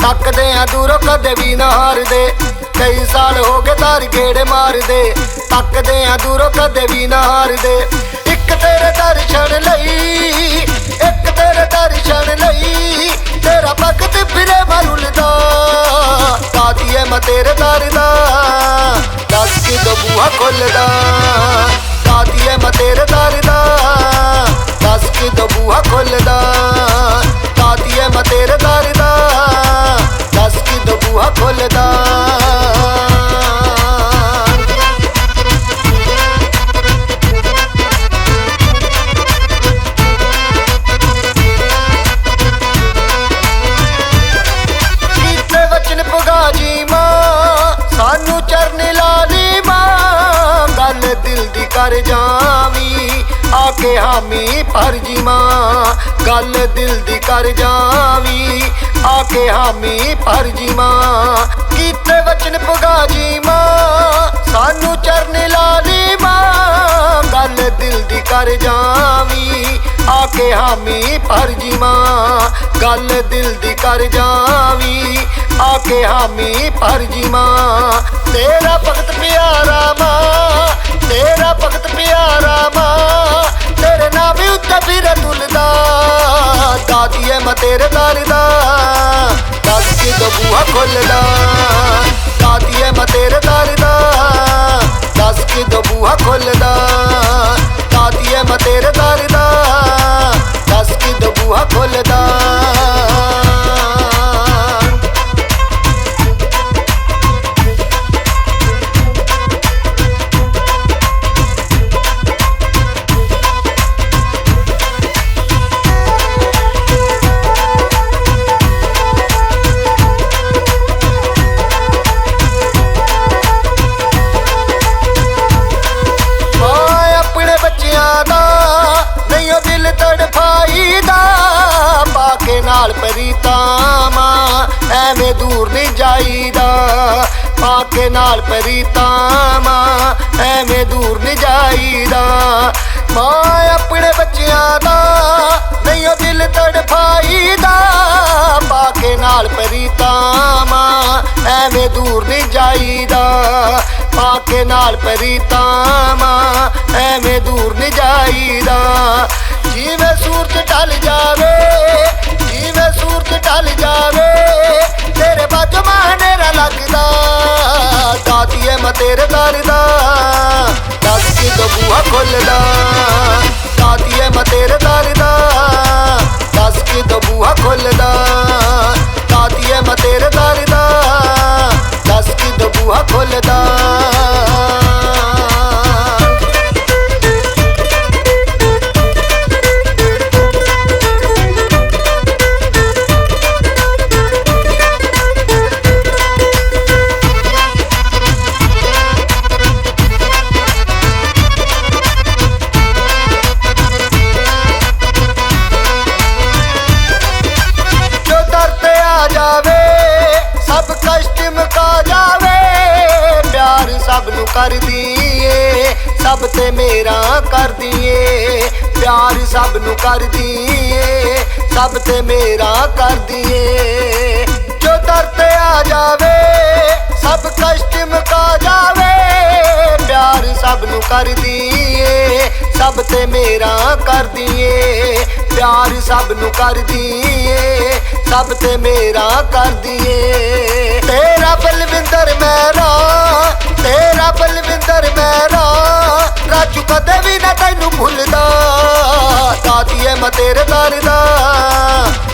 ਤੱਕਦੇ ਆ ਦੂਰੋਂ ਕਦੇ ਵੀ ਨਾ ਹਾਰਦੇ। ਕਈ ਸਾਲ ਹੋ ਗਏ ਤਾਰ ਗੇੜੇ ਮਾਰਦੇ ਤੱਕਦੇ ਆ ਦੂਰੋਂ ਕਦੇ ਵੀ ਨਾ ਹਾਰਦੇ। ਇੱਕ ਤੇਰੇ ਦਰਸ਼ਨ ਲਈ, ਇੱਕ ਤੇਰੇ ਦਰਸ਼ਨ ਲਈ, ਤੇਰਾ ਭਗਤ ਫਿਰੇ ਮਰੁਲਦਾ ਦਾਦੀਏ ਮੈਂ ਤੇਰੇ ਦਰ ਦਾ, ਦੱਸ ਕਿਦੋਂ ਬੂਹਾ ਖੁੱਲਦਾ। ਦਾਦੀਏ ਮੈਂ ਤੇਰੇ ਕਰ ਜਾਵੀ, ਆ ਕੇ ਹਾਮੀ ਪਰ ਜੀ ਮਾਂ ਗੱਲ ਦਿਲ ਦੀ ਕਰ ਜਾਵੀ, ਆ ਕੇ ਹਾਮੀ ਪਰ ਜੀ ਮਾਂ ਕੀਤੇ ਵਚਨ ਪੁਗਾ ਜੀ ਮਾਂ ਸਾਨੂੰ ਚਰਨ ਲਾਲੀ ਮਾਂ ਗੱਲ ਦਿਲ ਦੀ ਕਰ ਜਾਵੀ, ਆ ਕੇ ਹਾਮੀ ਪਰ ਜੀ ਮਾਂ ਗੱਲ ਦਿਲ ਦੀ ਕਰ ਜਾਵੀ, ਆ ਕੇ ਹਾਮੀ ਪਰ ਜੀ ਮਾਂ ਤੇਰਾ ਭਗਤ ਪਿਆਰਾ ਦਾਦੀਏ ਮੈਂ ਤੇਰੇ ਦਰ ਦਾ ਦੱਸ ਕਿ ਬੂਹਾ ਖੁੱਲਦਾ ਦਾਦੀਏ ਮੈਂ ਤੇਰੇ ਦਰ ਦਾ ਦੱਸ ਕਿ ਬੂਹਾ ਖੁੱਲਦਾ ਦਾਦੀਏ ਮੈਂ ਤੇਰੇ ਦਰ ਦਾ ਦੱਸ ਕਿ ਬੂਹਾ ਖੋਲਦਾ ਕੇ ਨਾਲ ਐਵੇਂ ਦੂਰ ਨਹੀਂ ਜਾਈਦਾ। ਪਾ ਨਾਲ ਨਾਲ ਪਰੀਤਾਵਾਂ ਐਵੇਂ ਦੂਰ ਨਹੀਂ ਜਾਈਦਾ। ਮਾਂ ਆਪਣੇ ਬੱਚਿਆਂ ਦਾ ਨਹੀਂ ਉਹ ਦਿਲ ਤੜਫਾਈਦਾ। ਪਾ ਕੇ ਨਾਲ ਪਰੀਤਾਵਾਂ ਐਵੇਂ ਦੂਰ ਨਹੀਂ ਜਾਈਦਾ। ਪਾ ਨਾਲ ਨਾਲ ਪਰੀਤਾਵਾਂ ਐਵੇਂ ਦੂਰ ਨਹੀਂ ਜਾਈਦਾ। ਜਿਵੇਂ ਸੂਰਜ ਢਲ ਜਾਵੇ ਜਿਵੇਂ ਮੈਂ ਤੇਰੇ ਦਰ ਦਾ ਦੱਸ ਕਿ ਬੂਹਾ ਖੋਲਦਾ ਦਾਦੀਏ ਮੈਂ ਤੇਰੇ ਦਰ ਦਾ ਦੱਸ ਕਿ ਬੂਹਾ ਖੋਲਦਾ ਕਰਦੀ ਏ ਸਭ ਤੇ ਮੇਰਾ ਕਰਦੀ ਏ ਪਿਆਰ ਸਭ ਨੂੰ ਕਰਦੀ ਏ ਸਭ ਤੇ ਮੇਰਾ ਕਰਦੀ ਏ ਜੋ ਦਰ ਤੇ ਆ ਜਾਵੇ, ਸਭ ਕਸ਼ਟ ਮੁਕਾ ਜਾਵੇ, ਪਿਆਰ ਸਭ ਨੂੰ ਕਰਦੀ ਏ ਸਭ ਤੇ ਮੇਰਾ ਕਰਦੀ ਏ ਪਿਆਰ ਸਭ ਨੂੰ ਕਰਦੀ ਏ ਸਭ ਤੇ ਮੇਰਾ ਕਰਦੀ ਏ ਤੇਰਾ ਬਲਵਿੰਦਰ ਮੇਰਾ ਮੈਂ ਤੇਰੇ ਦਰ ਦਾ।